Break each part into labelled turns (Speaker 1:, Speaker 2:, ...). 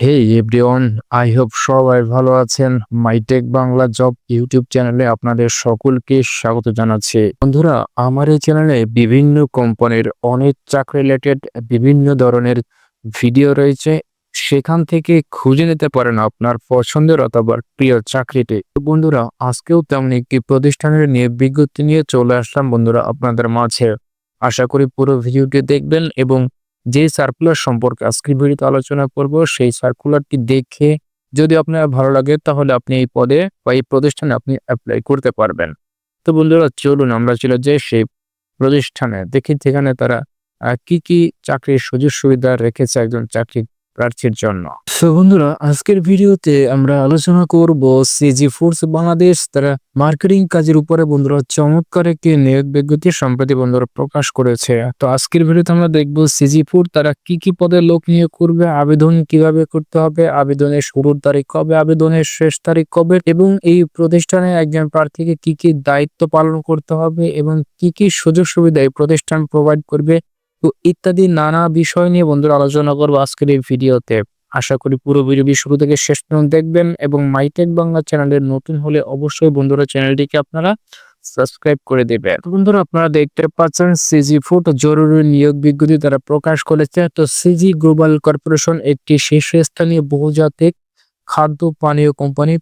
Speaker 1: Hey everyone I hope সবাই ভালো আছেন। মাইটেক বাংলা জব ইউটিউব চ্যানেলে আপনাদের সকলকে স্বাগত জানাচ্ছি। বন্ধুরা, আমার এই চ্যানেলে বিভিন্ন কোম্পানির অনেক চাকরি রিলেটেড বিভিন্ন ধরনের ভিডিও রয়েছে। সেখান থেকে খুঁজে নিতে পারেন আপনার পছন্দের অথবা প্রিয় চাকরিটি। বন্ধুরা, আজকেও তেমন একটি প্রতিষ্ঠানের নিয়ে বিজ্ঞপ্তি নিয়ে চলে আসলাম বন্ধুরা আপনাদের মাঝে। আশা করি পুরো ভিডিওটি দেখবেন এবং যে সার্কুলার সম্পর্কে আজকের ভিডিওতে আলোচনা করব, সেই সার্কুলারটি দেখে যদি আপনার ভালো লাগে, তাহলে আপনি এই পদে বা এই প্রতিষ্ঠানে আপনি অ্যাপ্লাই করতে পারবেন। তো বন্ধুরা, চলুন আমরা ছিল যে সেই প্রতিষ্ঠানে। দেখি সেখানে তারা কি কি চাকরির সুযোগ সুবিধা রেখেছে একজন চাকরি প্রার্থীর জন্য। তো বন্ধুরা, আজকের ভিডিওতে আমরা আলোচনা করব সিজি ফুডস বাংলাদেশ তারা মার্কেটিং কাজের উপরে বন্ধুরা চমৎকার একটি নিয়োগ বিজ্ঞপ্তি সম্প্রতি বন্ধুরা প্রকাশ করেছে। তো আজকের ভিডিওতে আমরা দেখব সিজি ফুড তারা কি কি পদে লোক নিয়োগ করবে, আবেদন কীভাবে করতে হবে, আবেদনের শুরুর তারিখ কবে, আবেদনের শেষ তারিখ কবে এবং এই প্রতিষ্ঠানে একজন প্রার্থীকে কি কি দায়িত্ব পালন করতে হবে এবং কি কি সুযোগ সুবিধা এই প্রতিষ্ঠান প্রোভাইড করবে তো ইত্যাদি নানা বিষয় নিয়ে বন্ধুরা আলোচনা করব আজকের এই ভিডিওতে। আশা করি পুরো ভিডিওটি শুরু থেকে শেষ পর্যন্ত দেখবেন এবং মাইটেক বাংলা চ্যানেলের নতুন হলে অবশ্যই বন্ধুরা চ্যানেলটিকে আপনারা সাবস্ক্রাইব করে দেবেন। তো বন্ধুরা আপনারা দেখতে পাচ্ছেন সিজি ফুড জরুরি নিয়োগ বিজ্ঞপ্তি তারা প্রকাশ করেছে। তো সিজি গ্লোবাল কর্পোরেশন একটি শীর্ষস্থানীয় বহুজাতিক খাদ্য পানীয় কোম্পানি।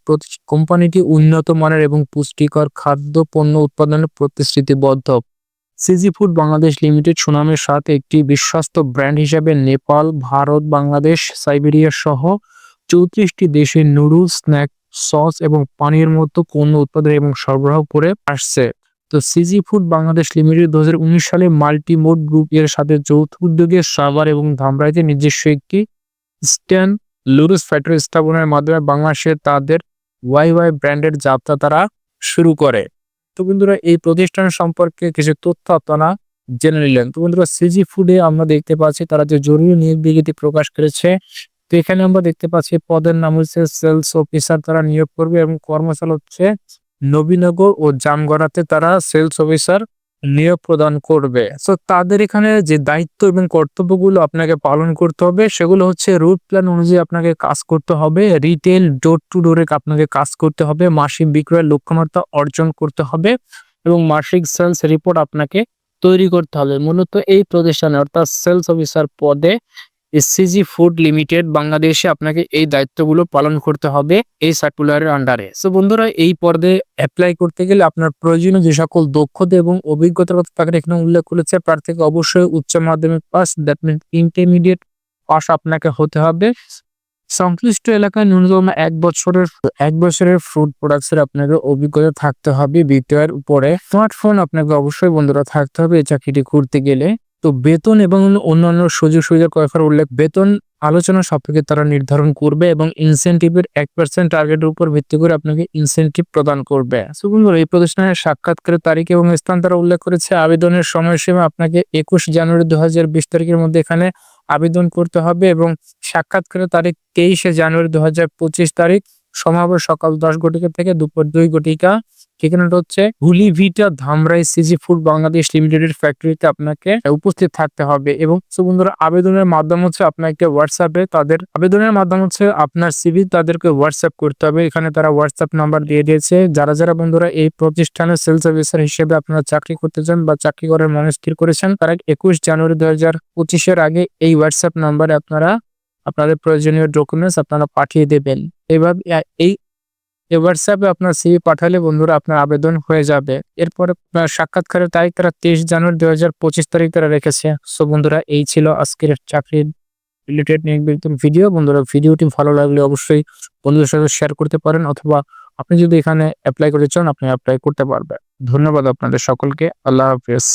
Speaker 1: কোম্পানিটি উন্নত মানের এবং পুষ্টিকর খাদ্য পণ্য উৎপাদনে প্রতিশ্রুতিবদ্ধ। সিজি ফুড বাংলাদেশ লিমিটেড সুনামের সাথে একটি বিশ্বস্ত ব্র্যান্ড হিসেবে নেপাল, ভারত, বাংলাদেশ, সাইবেরিয়া সহ চৌত্রিশটি দেশে নুডলস, স্ন্যাক, সস এবং পানির মতো পণ্য উৎপাদন এবং সরবরাহ করে আসছে। তো সিজি ফুড বাংলাদেশ লিমিটেড দু হাজার উনিশ সালে মাল্টি মোড গ্রুপ এর সাথে যৌথ উদ্যোগে সাভার এবং ধামরাইতে নিজস্ব একটি স্ট্যান্ড লুরুস ফ্যাক্টরি স্থাপনের মাধ্যমে বাংলাদেশে তাদের ওয়াই ওয়াই ব্র্যান্ডের যাত্রা তারা শুরু করে। তো বন্ধুরা, এই প্রতিষ্ঠান সম্পর্কে কিছু তথ্য আপনারা জেনে নিলেন। তো বন্ধুরা সিজি ফুডে আমরা দেখতে পাচ্ছি তারা যে জরুরি নিয়োগ বিজ্ঞপ্তি প্রকাশ করেছে, তো এখানে আমরা দেখতে পাচ্ছি পদের নাম হচ্ছে সেলস অফিসার তারা নিয়োগ করবে এবং কর্মশালা হচ্ছে নবীনগর ও জামগড়াতে তারা সেলস অফিসার নিয়োগ প্রদান করবে। তো তাদের এখানে যে দায়িত্ব এবং কর্তব্যগুলো আপনাকে পালন করতে হবে, সেগুলো হচ্ছে রুট প্ল্যান অনুযায়ী আপনাকে কাজ করতে হবে রিটেল ডোর টু ডোরে আপনাকে কাজ করতে হবে, মাসিক বিক্রয়ের লক্ষ্যমাত্রা অর্জন করতে হবে এবং মাসিক সেলস রিপোর্ট আপনাকে তৈরি করতে হবে। মূলত এই প্রতিষ্ঠানে অর্থাৎ সেলস অফিসার পদে সিজি ফুড লিমিটেড বাংলাদেশে আপনাকে এই দায়িত্বগুলো পালন করতে হবে এই সার্কুলারের আন্ডারে সো বন্ধুরা, এই পদে অ্যাপ্লাই করতে গেলে আপনার প্রয়োজনীয় যে সকল দক্ষতা এবং অভিজ্ঞতার কথা তাকে এখানে উল্লেখ করেছে প্রার্থীকে অবশ্যই উচ্চ মাধ্যমিক pass that mean intermediate pass আপনাকে হতে হবে। সংশ্লিষ্ট এলাকায় ন্যূনতম এক বছরের এক বছরের ফুড প্রোডাক্টসের আপনাকে অভিজ্ঞতা থাকতে হবে, বিক্রয়ের উপরে। স্মার্টফোন আপনাকে অবশ্যই বন্ধুরা থাকতে হবে, এই চাকরিটি করতে গেলে। তো বেতন এবং অন্যান্য সুযোগ সুবিধার কথা উল্লেখ বেতন আলোচনা সাপেক্ষে তারা নির্ধারণ করবে এবং ইনসেন্টিভের এক পার্সেন্ট টার্গেটের উপর ভিত্তি করে আপনাকে ইনসেন্টিভ প্রদান করবে। বন্ধুরা, এই প্রতিষ্ঠানের সাক্ষাৎকারের তারিখ এবং স্থান তারা উল্লেখ করেছে। আবেদনের সময়সীমা আপনাকে একুশ জানুয়ারি দু হাজার বিশ তারিখের মধ্যে এখানে আবেদন করতে হবে এবং সাক্ষাৎকারের তারিখ তেইশে জানুয়ারি দু হাজার পঁচিশ তারিখ। হবে সকাল দশ ঘটিকা থেকে দুপুর দুই ঘটিকা। ঠিকানাটা হচ্ছে হুলি ভিটা ধামরাই সিজি ফুড বাংলাদেশ লিমিটেডের ফ্যাক্টরিতে আপনাকে উপস্থিত থাকতে হবে। এবং বন্ধুরা, আবেদনের মাধ্যম হচ্ছে আপনাকে হোয়াটসঅ্যাপে তাদের, আবেদনের মাধ্যম হচ্ছে আপনার সিভি তাদেরকে হোয়াটসঅ্যাপ করতে হবে। এখানে তারা হোয়াটসঅ্যাপ নাম্বার দিয়ে দিয়েছে। যারা যারা বন্ধুরা এই প্রতিষ্ঠানের সেলস অফিসার হিসেবে আপনারা চাকরি করতে চান বা চাকরি করার মনে স্থির করেছেন, তারা একুশ জানুয়ারি দু হাজার পঁচিশের আগে এই হোয়াটসঅ্যাপ নাম্বারে আপনারা, আপনাদের প্রয়োজনীয় ডকুমেন্টস আপনারা পাঠিয়ে দেবেন। এভাবে এই এই হোয়াটসঅ্যাপে আপনার সিভি পাঠালে বন্ধুরা আপনার আবেদন হয়ে যাবে। এরপরে সাক্ষাৎকারের তারিখ তারা তেইশ জানুয়ারি দুই হাজার পঁচিশ তারিখ তারা রেখেছে। সো বন্ধুরা, এই ছিল আজকের চাকরির রিলেটেড বিজ্ঞপ্তির ভিডিও বন্ধুরা ভিডিওটি ভালো লাগলে অবশ্যই বন্ধুদের সাথে শেয়ার করতে পারেন অথবা আপনি যদি এখানে অ্যাপ্লাই করতে চান, আপনি অ্যাপ্লাই করতে পারবেন। ধন্যবাদ আপনাদের সকলকে। আল্লাহ হাফিজ।